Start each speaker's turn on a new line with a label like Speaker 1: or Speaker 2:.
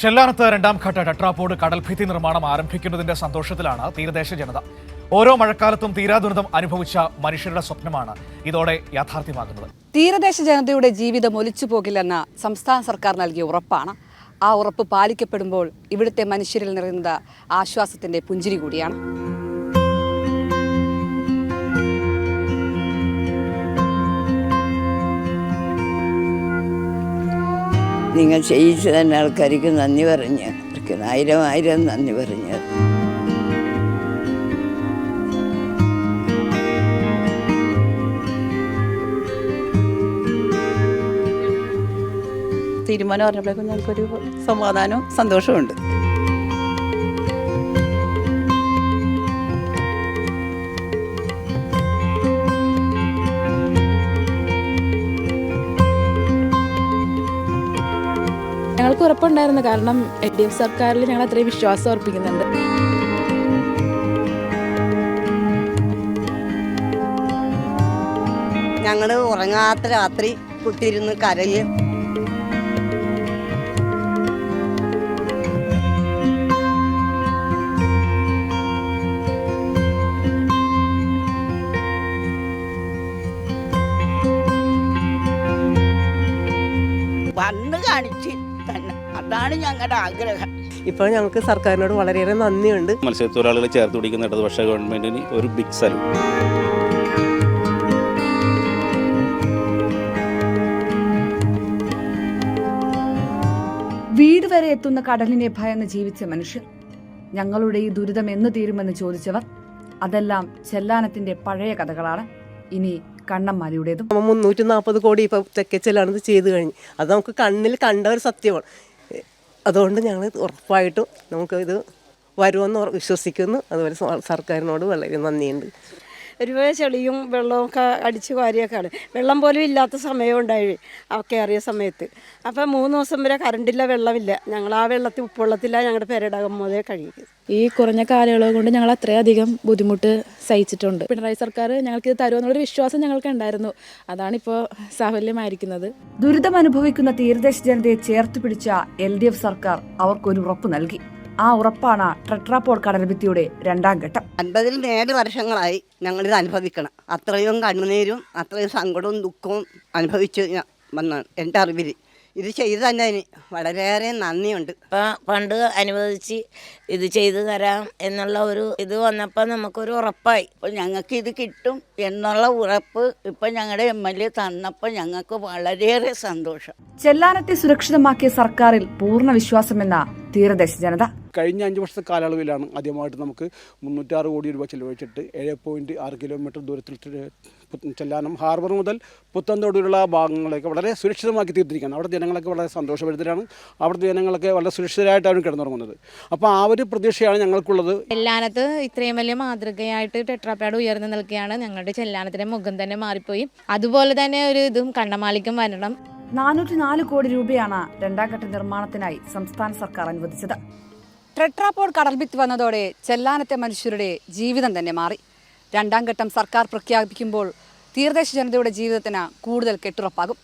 Speaker 1: ചെല്ലാനത്ത് രണ്ടാം ഘട്ട ടെട്രാപോഡ് കടൽഭിത്തി നിർമ്മാണം ആരംഭിക്കുന്നതിന്റെ സന്തോഷത്തിലാണ് തീരദേശ ജനത. ഓരോ മഴക്കാലത്തും തീരാദുരിതം അനുഭവിച്ച മനുഷ്യരുടെ സ്വപ്നമാണ് ഇതോടെ യാഥാർത്ഥ്യമാകുന്നത്.
Speaker 2: തീരദേശ ജനതയുടെ ജീവിതം ഒലിച്ചു പോകില്ലെന്ന സംസ്ഥാന സർക്കാർ നൽകിയ ഉറപ്പാണ്. ആ ഉറപ്പ് പാലിക്കപ്പെടുമ്പോൾ ഇവിടുത്തെ മനുഷ്യരിൽ നിറയുന്നത് ആശ്വാസത്തിന്റെ പുഞ്ചിരി കൂടിയാണ്.
Speaker 3: നിങ്ങൾ ചെയ്യിച്ചു തന്നെ ആൾക്കാർക്ക് നന്ദി പറഞ്ഞ് ആയിരം ആയിരം നന്ദി പറഞ്ഞ്.
Speaker 4: തീരുമാനം പറഞ്ഞപ്പോഴേക്കും ഞങ്ങൾക്കൊരു സമാധാനവും സന്തോഷമുണ്ട്
Speaker 5: ഞങ്ങൾക്ക് ഉറപ്പുണ്ടായിരുന്നു. കാരണം എൽ ഡി എഫ് സർക്കാരിൽ ഞങ്ങൾ അത്രയും വിശ്വാസം അർപ്പിക്കുന്നുണ്ട്
Speaker 6: ഞങ്ങൾ ഉറങ്ങാത്ത രാത്രി കുത്തിയിരുന്ന് കരയും
Speaker 7: വന്ന് കാണിച്ച്. അതാണ് ഞങ്ങളുടെ ആഗ്രഹം.
Speaker 4: ഇപ്പോൾ ഞങ്ങൾക്ക് സർക്കാരിനോട് വളരെയേറെ നന്ദിയുണ്ട്.
Speaker 8: മത്സ്യത്തൊഴിലാളികളെ ചേർത്ത് പിടിക്കുന്ന ഇടതുപക്ഷ ഗവൺമെന്റിന് ഒരു ബിഗ് സല്യൂട്ട്
Speaker 2: വീട് വരെ എത്തുന്ന കടലിനെ ഭയന്ന് ജീവിച്ച മനുഷ്യർ ഞങ്ങളുടെ ഈ ദുരിതം എന്ന് തീരുമെന്ന് ചോദിച്ചവർ അതെല്ലാം ചെല്ലാനത്തിന്റെ പഴയ കഥകളാണ്. ഇനി കണ്ണമ്മാരിയുടേതും
Speaker 4: നമ്മൾ മുന്നൂറ്റി നാൽപ്പത് കോടി ഇപ്പൊ തെക്കച്ചലാണ് ചെയ്തു കഴിഞ്ഞു. അത് നമുക്ക് കണ്ണിൽ കണ്ട ഒരു സത്യമാണ്. അതുകൊണ്ട് ഞങ്ങൾ ഉറപ്പായിട്ടും നമുക്കിത് വരുമെന്ന് വിശ്വസിക്കുന്നു. അതുപോലെ സർക്കാരിനോട് വളരെ നന്ദിയുണ്ട്.
Speaker 9: ഒരുപാട് ചെളിയും വെള്ളവും ഒക്കെ അടിച്ച് വാരിയൊക്കെയാണ്. വെള്ളം പോലും ഇല്ലാത്ത സമയം ഉണ്ടായി ആ കയറിയ സമയത്ത്. അപ്പം മൂന്ന് ദിവസം വരെ കറണ്ടില്ല വെള്ളമില്ല. ഞങ്ങൾ ആ വെള്ളത്തിൽ ഉപ്പുവെള്ളത്തിലാണ് ഞങ്ങളുടെ പേരടകം മുതലേ കഴിയുന്നത്.
Speaker 5: ഈ കുറഞ്ഞ കാലയളവ് കൊണ്ട് ഞങ്ങൾ അത്രയധികം ബുദ്ധിമുട്ട് സഹിച്ചിട്ടുണ്ട്. പിണറായി സർക്കാർ ഞങ്ങൾക്ക് ഇത് തരുമെന്നുള്ളൊരു വിശ്വാസം ഞങ്ങൾക്ക് ഉണ്ടായിരുന്നു. അതാണിപ്പോൾ സാഫല്യമായിരിക്കുന്നത്.
Speaker 2: ദുരിതം അനുഭവിക്കുന്ന തീരദേശ ജനതയെ ചേർത്ത് പിടിച്ച എൽ ഡി എഫ് സർക്കാർ അവർക്കൊരു ഉറപ്പ് നൽകി. ആ ഉറപ്പാണ് ട്രെട്രാപോഡ് കടൽഭിത്തിയുടെ രണ്ടാം ഘട്ടം.
Speaker 6: അൻപതിൽ ഏഴ് വർഷങ്ങളായി ഞങ്ങളിത് അനുഭവിക്കണം. അത്രയും കണ്ണുനീരും അത്രയും സങ്കടവും ദുഃഖവും അനുഭവിച്ച് ഞാൻ വന്നാണ് എന്റെ അറിവിൽ. ഇത് ചെയ്തു തന്നെ വളരെയേറെ നന്ദിയുണ്ട്.
Speaker 7: ഇപ്പം പണ്ട് അനുവദിച്ച് ഇത് ചെയ്തു തരാം എന്നുള്ള ഒരു ഇത് വന്നപ്പോൾ നമുക്കൊരു ഉറപ്പായി.
Speaker 6: അപ്പോൾ ഞങ്ങൾക്ക് ഇത് കിട്ടും എന്നുള്ള ഉറപ്പ് ഇപ്പം ഞങ്ങളുടെ എം എൽ എ തന്നപ്പോൾ ഞങ്ങൾക്ക് വളരെയേറെ സന്തോഷം.
Speaker 2: ചെല്ലാനത്തെ സുരക്ഷിതമാക്കിയ സർക്കാരിൽ പൂർണ വിശ്വാസമെന്ന തീരദേശ ജനത.
Speaker 10: കഴിഞ്ഞ അഞ്ച് വർഷത്തെ കാലയളവിലാണ് ആദ്യമായിട്ട് നമുക്ക് മുന്നൂറ്റാറ് കോടി രൂപ ചെലവഴിച്ചിട്ട് ഏഴ് പോയിന്റ് ആറ് കിലോമീറ്റർ ദൂരത്തിൽ ചെല്ലാനം ഹാർബർ മുതൽ പുത്തൻതോടുള്ള ഭാഗങ്ങളൊക്കെ വളരെ സുരക്ഷിതമാക്കി തീർത്തിരിക്കുകയാണ്. അവിടെ ജനങ്ങളൊക്കെ വളരെ സന്തോഷപരിതരാണ് അവിടുത്തെ ജനങ്ങളൊക്കെ വളരെ സുരക്ഷിതരായിട്ടാണ് കിടന്നുറങ്ങുന്നത്. അപ്പോൾ ആ ഒരു പ്രതീക്ഷയാണ് ഞങ്ങൾക്കുള്ളത്.
Speaker 5: ചെല്ലാനത്ത് ഇത്രയും വലിയ മാതൃകയായിട്ട് ടെട്രാപാഡ് ഉയർന്നു നിൽക്കുകയാണ്. ഞങ്ങളുടെ ചെല്ലാനത്തിന്റെ മുഖം തന്നെ മാറിപ്പോയി. അതുപോലെ തന്നെ ഒരു ഇതും കണ്ണമാലിക്കും വരണം.
Speaker 2: നാനൂറ്റി നാല് കോടി രൂപയാണ് രണ്ടാം ഘട്ട നിർമ്മാണത്തിനായി സംസ്ഥാന സർക്കാർ അനുവദിച്ചത്. ട്രെട്രാപോഡ് കടൽഭിത്തി വന്നതോടെ ചെല്ലാനത്തെ മനുഷ്യരുടെ ജീവിതം തന്നെ മാറി. രണ്ടാം ഘട്ടം സർക്കാർ പ്രഖ്യാപിക്കുമ്പോൾ തീരദേശ ജനതയുടെ ജീവിതത്തിന് കൂടുതൽ കെട്ടുറപ്പാകും.